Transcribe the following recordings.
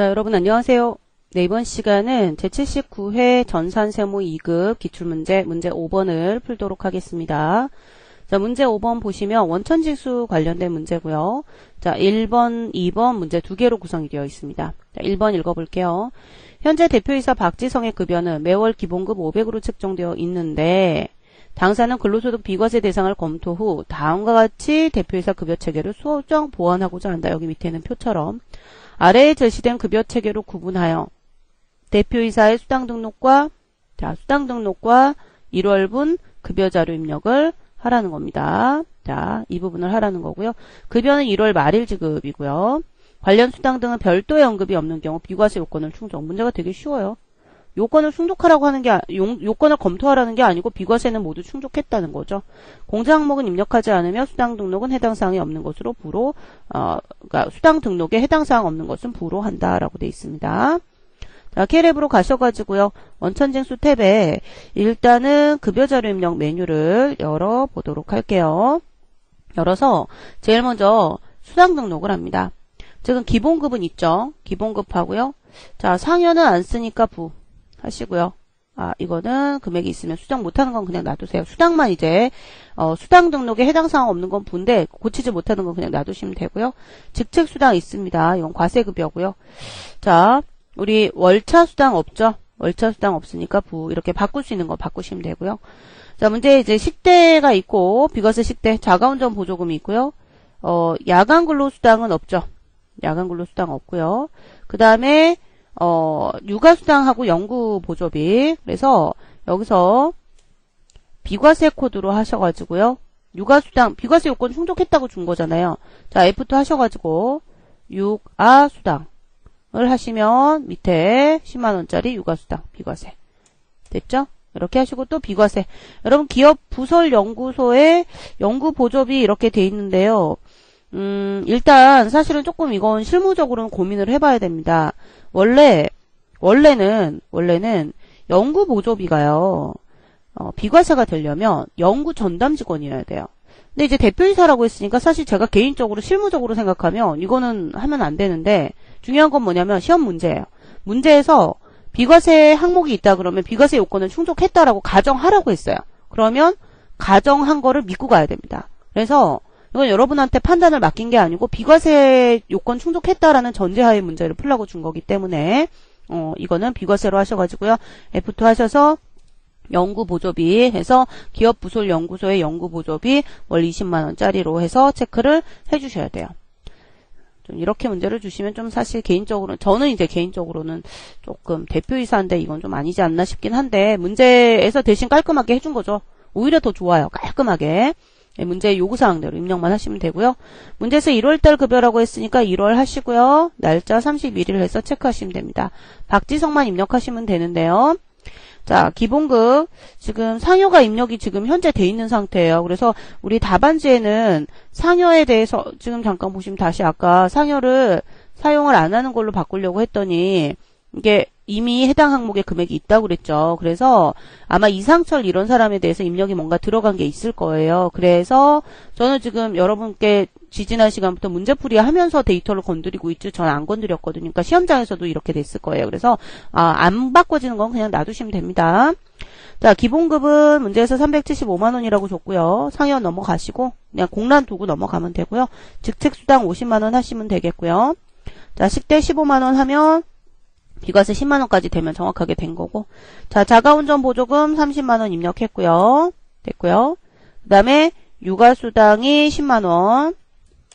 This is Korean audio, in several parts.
자, 여러분 안녕하세요. 네, 이번 시간은 제79회 전산세무 2급 기출문제 문제 5번을 풀도록 하겠습니다. 자, 문제 5번 보시면 원천지수 관련된 문제고요. 자, 1번, 2번 문제 두 개로 구성이 되어 있습니다. 자, 1번 읽어볼게요. 현재 대표이사 박지성의 급여는 매월 기본급 500으로 책정되어 있는데 당사는 근로소득 비과세 대상을 검토 후 다음과 같이 대표이사 급여 체계를 수정 보완하고자 한다. 여기 밑에는 표처럼 아래에 제시된 급여 체계로 구분하여 대표이사의 수당 등록과 자, 수당 등록과 1월분 급여 자료 입력을 하라는 겁니다. 자, 이 부분을 하라는 거고요. 급여는 1월 말일 지급이고요. 관련 수당 등은 별도의 언급이 없는 경우 비과세 요건을 충족. 문제가 되게 쉬워요. 요건을 충족하라고 하는 게, 아- 용- 요건을 검토하라는 게 아니고 비과세는 모두 충족했다는 거죠. 공제 항목은 입력하지 않으며 수당 등록은 해당 사항이 없는 것으로 부로, 어, 그러니까 수당 등록에 해당 사항 없는 것은 부로 한다라고 돼 있습니다. 자, K랩으로 가셔가지고요. 원천징수 탭에 일단은 급여자료 입력 메뉴를 열어보도록 할게요. 열어서 제일 먼저 수당 등록을 합니다. 지금 기본급은 있죠. 기본급 하고요. 자, 상여는 안 쓰니까 부 하시고요. 아, 이거는 금액이 있으면 수당 못하는 건 그냥 놔두세요. 수당만 이제 어, 수당 등록에 해당 사항 없는 건 부인데 고치지 못하는 건 그냥 놔두시면 되고요. 직책 수당 있습니다. 이건 과세급여고요. 자, 우리 월차 수당 없죠? 월차 수당 없으니까 부 이렇게 바꿀 수 있는 거 바꾸시면 되고요. 자, 문제 이제 식대가 있고 비과세 식대, 자가운전 보조금이 있고요. 어, 야간 근로 수당은 없죠. 야간 근로 수당 없고요. 그 다음에 어, 육아 수당하고 연구 보조비. 그래서 여기서 비과세 코드로 하셔가지고요. 육아 수당, 비과세 요건 충족했다고 준 거잖아요. 자, F2 하셔가지고 육아 수당을 하시면 밑에 10만원짜리 육아 수당, 비과세. 됐죠? 이렇게 하시고 또 비과세. 여러분 기업 부설 연구소에 연구 보조비 이렇게 돼 있는데요. 음, 일단 사실은 조금 이건 실무적으로는 고민을 해봐야 됩니다. 원래 원래는 원래는 연구 보조비가요. 어, 비과세가 되려면 연구 전담 직원이어야 돼요. 근데 이제 대표이사라고 했으니까 사실 제가 개인적으로 실무적으로 생각하면 이거는 하면 안 되는데 중요한 건 뭐냐면 시험 문제예요. 문제에서 비과세 항목이 있다 그러면 비과세 요건을 충족했다라고 가정하라고 했어요. 그러면 가정한 거를 믿고 가야 됩니다. 그래서 이건 여러분한테 판단을 맡긴 게 아니고 비과세 요건 충족했다라는 전제하에 문제를 풀라고 준 거기 때문에 어 이거는 비과세로 하셔가지고요. F2 하셔서 연구 보조비 해서 기업 부설 연구소의 연구 보조비 월 20만 원짜리로 해서 체크를 해주셔야 돼요. 좀 이렇게 문제를 주시면 좀 사실 개인적으로 저는 이제 개인적으로는 조금 대표이사인데 이건 좀 아니지 않나 싶긴 한데 문제에서 대신 깔끔하게 해준 거죠. 오히려 더 좋아요. 깔끔하게. 네, 문제 요구사항대로 입력만 하시면 되고요. 문제에서 1월달 급여라고 했으니까 1월 하시고요. 날짜 31일 해서 체크하시면 됩니다. 박지성만 입력하시면 되는데요. 자, 기본급 지금 상여가 입력이 지금 현재 돼 있는 상태예요. 그래서 우리 답안지에는 상여에 대해서 지금 잠깐 보시면 다시 아까 상여를 사용을 안 하는 걸로 바꾸려고 했더니 이게 이미 해당 항목에 금액이 있다고 그랬죠. 그래서 아마 이상철 이런 사람에 대해서 입력이 뭔가 들어간 게 있을 거예요. 그래서 저는 지금 여러분께 지지난 시간부터 문제풀이 하면서 데이터를 건드리고 있죠. 저는 안 건드렸거든요. 그러니까 시험장에서도 이렇게 됐을 거예요. 그래서 아, 안 바꿔지는 건 그냥 놔두시면 됩니다. 자, 기본급은 문제에서 375만 원이라고 줬고요. 상여 넘어가시고 그냥 공란 두고 넘어가면 되고요. 직책수당 50만 원 하시면 되겠고요. 자, 식대 15만 원 하면 비과세 10만 원까지 되면 정확하게 된 거고. 자, 자가운전 보조금 30만 원 입력했고요. 됐고요. 그 다음에 육아수당이 10만 원.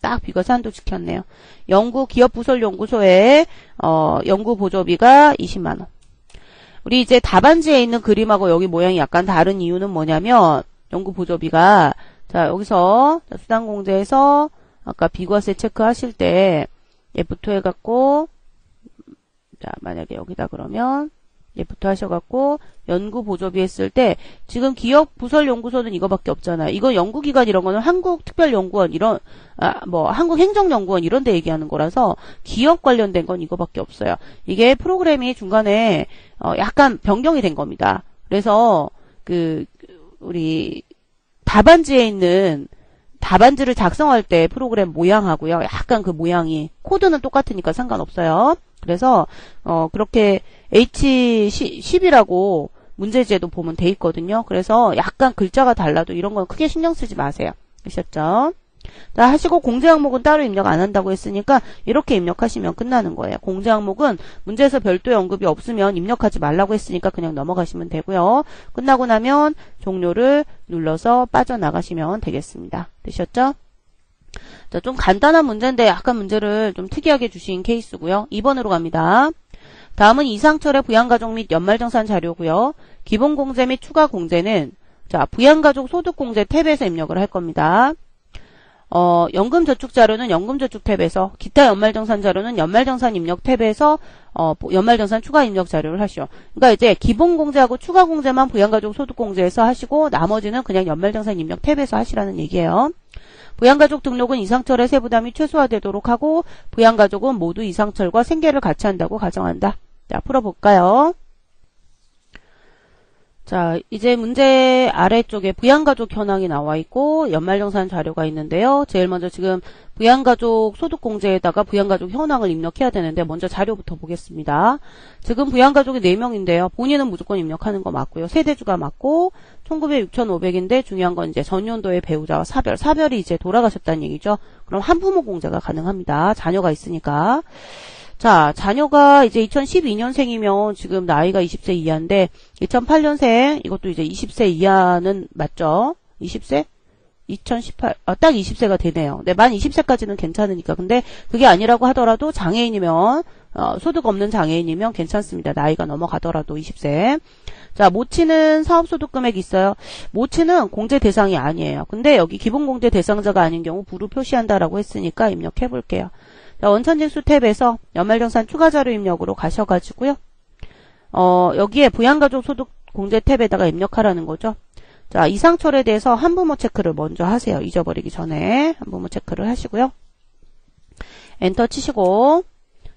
딱 비과세 한도 지켰네요. 연구 기업 부설 연구소에 어, 연구 보조비가 20만 원. 우리 이제 답안지에 있는 그림하고 여기 모양이 약간 다른 이유는 뭐냐면 연구 보조비가 자, 여기서 수당 공제에서 아까 비과세 체크하실 때 F2 해 갖고 자, 만약에 여기다 그러면 예부터 하셔갖고 연구 보조비 했을 때 지금 기업 부설 연구소는 이거밖에 없잖아요. 이거 연구기관 이런 거는 한국 특별연구원 이런 아, 뭐 한국 행정연구원 이런 데 얘기하는 거라서 기업 관련된 건 이거밖에 없어요. 이게 프로그램이 중간에 어, 약간 변경이 된 겁니다. 그래서 그 우리 답안지에 있는 답안지를 작성할 때 프로그램 모양하고요. 약간 그 모양이 코드는 똑같으니까 상관없어요. 그래서 어 그렇게 H10이라고 문제지에도 보면 돼 있거든요. 그래서 약간 글자가 달라도 이런 건 크게 신경 쓰지 마세요. 아셨죠? 자, 하시고 공제 항목은 따로 입력 안 한다고 했으니까 이렇게 입력하시면 끝나는 거예요. 공제 항목은 문제에서 별도의 언급이 없으면 입력하지 말라고 했으니까 그냥 넘어가시면 되고요. 끝나고 나면 종료를 눌러서 빠져나가시면 되겠습니다. 되셨죠? 자, 좀 간단한 문제인데 약간 문제를 좀 특이하게 주신 케이스고요. 2번으로 갑니다. 다음은 이상철의 부양가족 및 연말정산 자료고요. 기본공제 및 추가공제는 자 부양가족 소득공제 탭에서 입력을 할 겁니다. 어, 연금저축 자료는 연금저축 탭에서, 기타 연말정산 자료는 연말정산 입력 탭에서, 어, 연말정산 추가 입력 자료를 하시오. 그러니까 이제 기본공제하고 추가공제만 부양가족 소득공제에서 하시고, 나머지는 그냥 연말정산 입력 탭에서 하시라는 얘기예요. 부양가족 등록은 이상철의 세부담이 최소화되도록 하고, 부양가족은 모두 이상철과 생계를 같이 한다고 가정한다. 자, 풀어볼까요? 자, 이제 문제 아래쪽에 부양가족 현황이 나와 있고 연말정산 자료가 있는데요. 제일 먼저 지금 부양가족 소득공제에다가 부양가족 현황을 입력해야 되는데 먼저 자료부터 보겠습니다. 지금 부양가족이 4명인데요. 본인은 무조건 입력하는 거 맞고요. 세대주가 맞고 1900, 6500인데 중요한 건 이제 전년도의 배우자와 사별, 사별이 이제 돌아가셨다는 얘기죠. 그럼 한부모 공제가 가능합니다. 자녀가 있으니까. 자, 자녀가 이제 2012년생이면 지금 나이가 20세 이하인데 2008년생 이것도 이제 20세 이하는 맞죠? 20세? 2018, 아, 딱 20세가 되네요. 네, 만 20세까지는 괜찮으니까. 근데 그게 아니라고 하더라도 장애인이면, 어, 소득 없는 장애인이면 괜찮습니다. 나이가 넘어가더라도 20세. 자, 모치는 사업소득 금액 있어요. 모치는 공제 대상이 아니에요. 근데 여기 기본공제 대상자가 아닌 경우 부로 표시한다라고 했으니까 입력해 볼게요. 자, 원천징수 탭에서 연말정산 추가자료 입력으로 가셔가지고요. 어, 여기에 부양가족 소득 공제 탭에다가 입력하라는 거죠. 자, 이상철에 대해서 한부모 체크를 먼저 하세요. 잊어버리기 전에 한부모 체크를 하시고요. 엔터 치시고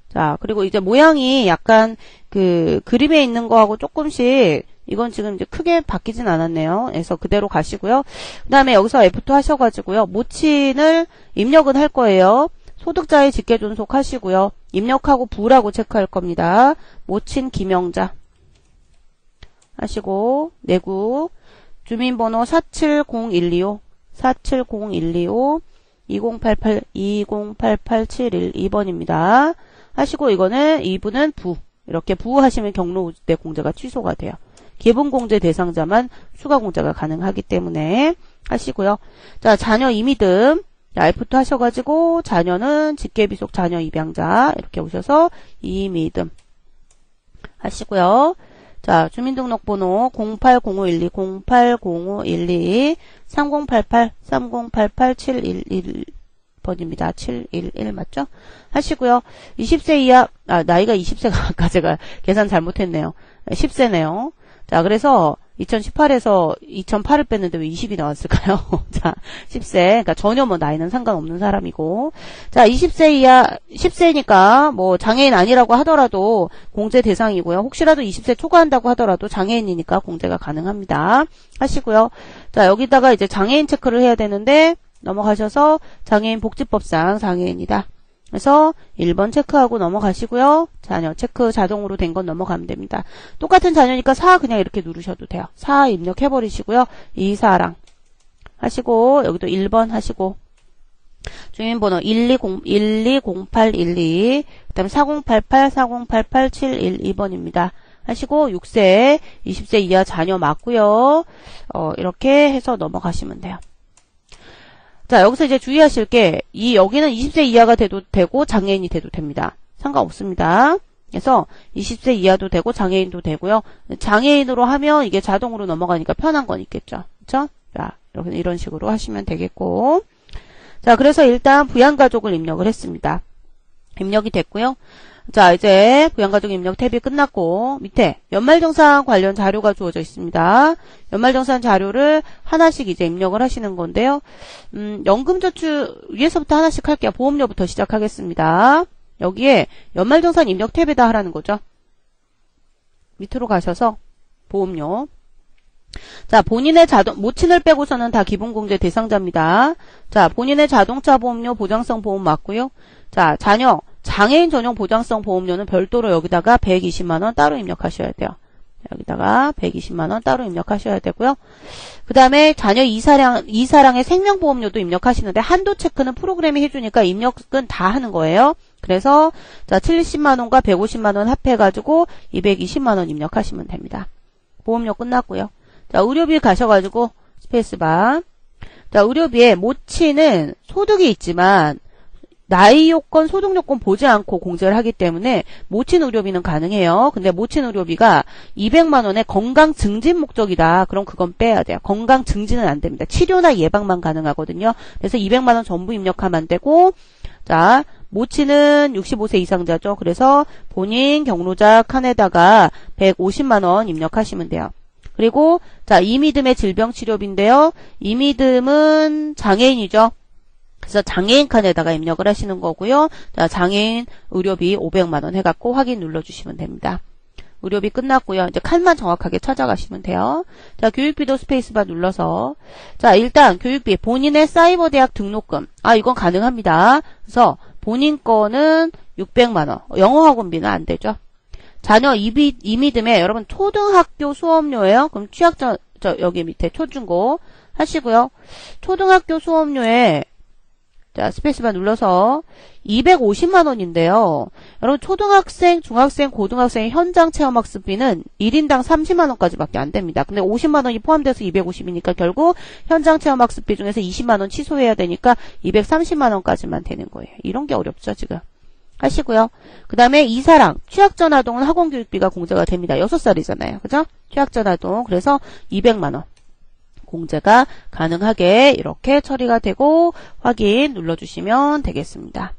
자, 그리고 이제 모양이 약간 그 그림에 있는 거하고 조금씩 이건 지금 이제 크게 바뀌진 않았네요. 그래서 그대로 가시고요. 그 다음에 여기서 F2 하셔가지고요. 모친을 입력은 할 거예요. 소득자의 직계 존속 하시고요. 입력하고 부라고 체크할 겁니다. 모친 김영자 하시고 내구 주민번호 470125 470125 2088 2088712번입니다. 하시고 이거는 이분은 부 이렇게 부하시면 경로우대 공제가 취소가 돼요. 기본 공제 대상자만 추가 공제가 가능하기 때문에 하시고요. 자 자녀 이미 듬 F부터 하셔가지고 자녀는 직계비속 자녀 입양자 이렇게 오셔서 이미듬 하시고요. 자 주민등록번호 080512 080512 3088 3088 711 번입니다. 711 맞죠? 하시고요. 20세 이하 아 나이가 20세가 아까 제가 계산 잘못했네요. 10세네요. 자 그래서 2018에서 2008을 뺐는데 왜 20이 나왔을까요? 자, 10세. 그러니까 전혀 뭐 나이는 상관없는 사람이고. 자, 20세 이하, 10세니까 뭐 장애인 아니라고 하더라도 공제 대상이고요. 혹시라도 20세 초과한다고 하더라도 장애인이니까 공제가 가능합니다. 하시고요. 자, 여기다가 이제 장애인 체크를 해야 되는데 넘어가셔서 장애인 복지법상 장애인이다. 그래서 1번 체크하고 넘어가시고요. 자녀 체크 자동으로 된 건 넘어가면 됩니다. 똑같은 자녀니까 4 그냥 이렇게 누르셔도 돼요. 4 입력해버리시고요. 2, 4랑 하시고 여기도 1번 하시고 주민번호 120, 120812 그 다음에 4088, 4088, 712번입니다. 하시고 6세, 20세 이하 자녀 맞고요. 어, 이렇게 해서 넘어가시면 돼요. 자, 여기서 이제 주의하실 게, 이, 여기는 20세 이하가 돼도 되고, 장애인이 돼도 됩니다. 상관없습니다. 그래서 20세 이하도 되고, 장애인도 되고요. 장애인으로 하면 이게 자동으로 넘어가니까 편한 건 있겠죠. 그쵸? 자, 이런 식으로 하시면 되겠고. 자, 그래서 일단 부양가족을 입력을 했습니다. 입력이 됐고요. 자, 이제 부양가족 입력 탭이 끝났고 밑에 연말정산 관련 자료가 주어져 있습니다. 연말정산 자료를 하나씩 이제 입력을 하시는 건데요. 음, 연금저축 위에서부터 하나씩 할게요. 보험료부터 시작하겠습니다. 여기에 연말정산 입력 탭에다 하라는 거죠. 밑으로 가셔서 보험료 자, 본인의 자동, 모친을 빼고서는 다 기본공제 대상자입니다. 자, 본인의 자동차 보험료 보장성 보험 맞고요. 자, 자녀, 장애인 전용 보장성 보험료는 별도로 여기다가 120만원 따로 입력하셔야 돼요. 여기다가 120만원 따로 입력하셔야 되고요. 그 다음에 자녀 이사량, 이사량의 생명보험료도 입력하시는데 한도 체크는 프로그램이 해주니까 입력은 다 하는 거예요. 그래서 자 70만원과 150만원 합해가지고 220만원 입력하시면 됩니다. 보험료 끝났고요. 자 의료비 가셔가지고 스페이스바 자 의료비에 모치는 소득이 있지만 나이 요건, 소득 요건 보지 않고 공제를 하기 때문에 모친 의료비는 가능해요. 근데 모친 의료비가 200만 원의 건강 증진 목적이다. 그럼 그건 빼야 돼요. 건강 증진은 안 됩니다. 치료나 예방만 가능하거든요. 그래서 200만 원 전부 입력하면 안 되고 자, 모치는 65세 이상자죠. 그래서 본인 경로자 칸에다가 150만 원 입력하시면 돼요. 그리고 자, 이미듬의 질병 치료비인데요. 이미듬은 장애인이죠. 그래서 장애인 칸에다가 입력을 하시는 거고요. 자, 장애인 의료비 500만 원 해갖고 확인 눌러주시면 됩니다. 의료비 끝났고요. 이제 칸만 정확하게 찾아가시면 돼요. 자, 교육비도 스페이스바 눌러서 자, 일단 교육비 본인의 사이버 대학 등록금. 아, 이건 가능합니다. 그래서 본인 거는 600만 원. 영어 학원비는 안 되죠. 자녀 이비, 이미듬에 여러분 초등학교 수업료예요. 그럼 취약자 저 여기 밑에 초중고 하시고요. 초등학교 수업료에 자, 스페이스바 눌러서 250만 원인데요. 여러분 초등학생, 중학생, 고등학생 현장 체험 학습비는 1인당 30만 원까지 밖에 안 됩니다. 근데 50만 원이 포함돼서 250이니까 결국 현장 체험 학습비 중에서 20만 원 취소해야 되니까 230만 원까지만 되는 거예요. 이런 게 어렵죠, 지금. 하시고요. 그 다음에 이사랑, 취약전 아동은 학원 교육비가 공제가 됩니다. 6살이잖아요. 그죠? 취약전 아동. 그래서 200만 원. 공제가 가능하게 이렇게 처리가 되고 확인 눌러주시면 되겠습니다.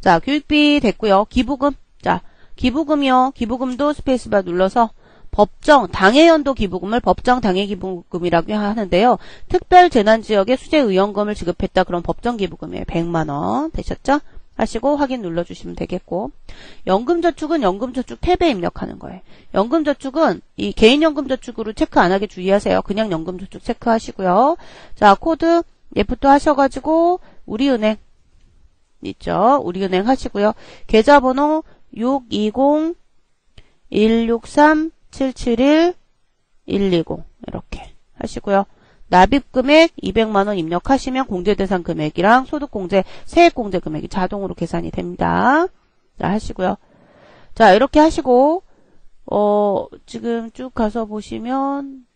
자, 교육비 됐고요. 기부금. 자, 기부금이요. 기부금도 스페이스바 눌러서 법정 당해연도 기부금을 법정 당해 기부금이라고 하는데요. 특별 재난 지역에 수재 의원금을 지급했다 그럼 법정 기부금이에요. 100만 원 되셨죠? 하시고 확인 눌러주시면 되겠고 연금저축은 연금저축 탭에 입력하는 거예요. 연금저축은 이 개인연금저축으로 체크 안 하게 주의하세요. 그냥 연금저축 체크하시고요. 자 코드 예부터 하셔가지고 우리은행 있죠. 우리은행 하시고요. 계좌번호 620 163 771 120 이렇게 하시고요. 납입 금액 200만 원 입력하시면 공제 대상 금액이랑 소득 공제, 세액 공제 금액이 자동으로 계산이 됩니다. 자, 하시고요. 자, 이렇게 하시고, 어, 지금 쭉 가서 보시면,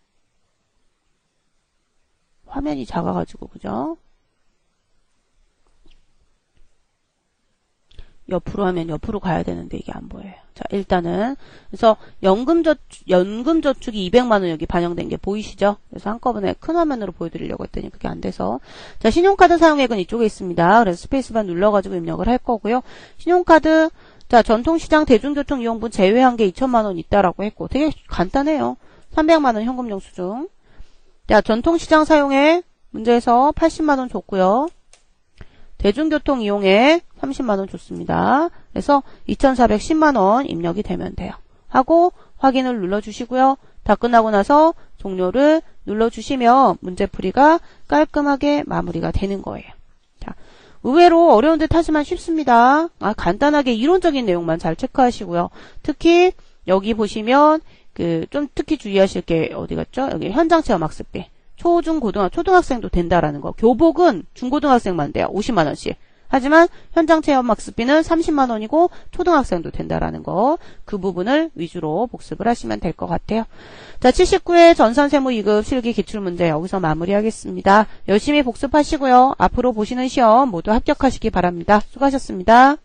화면이 작아 가지고, 그죠? 옆으로 하면 옆으로 가야 되는데 이게 안 보여요. 자, 일단은 그래서 연금저축 연금저축이 200만 원 여기 반영된 게 보이시죠? 그래서 한꺼번에 큰 화면으로 보여드리려고 했더니 그게 안 돼서 자 신용카드 사용액은 이쪽에 있습니다. 그래서 스페이스바 눌러가지고 입력을 할 거고요. 신용카드 자 전통시장 대중교통 이용분 제외한 게 2천만 원 있다라고 했고 되게 간단해요. 300만 원 현금 영수증. 자 전통시장 사용액 문제에서 80만 원 줬고요. 대중교통 이용에 30만원 줬습니다. 그래서 2,410만원 입력이 되면 돼요. 하고 확인을 눌러주시고요. 다 끝나고 나서 종료를 눌러주시면 문제풀이가 깔끔하게 마무리가 되는 거예요. 자, 의외로 어려운 듯 하지만 쉽습니다. 아, 간단하게 이론적인 내용만 잘 체크하시고요. 특히 여기 보시면 그 좀 특히 주의하실 게 어디 갔죠? 여기 현장 체험 학습비. 초중 고등학 초등학생도 된다라는 거. 교복은 중고등학생만 돼요. 50만 원씩. 하지만 현장 체험 학습비는 30만 원이고 초등학생도 된다라는 거. 그 부분을 위주로 복습을 하시면 될 것 같아요. 자, 79회 전산 세무 2급 실기 기출문제 여기서 마무리하겠습니다. 열심히 복습하시고요. 앞으로 보시는 시험 모두 합격하시기 바랍니다. 수고하셨습니다.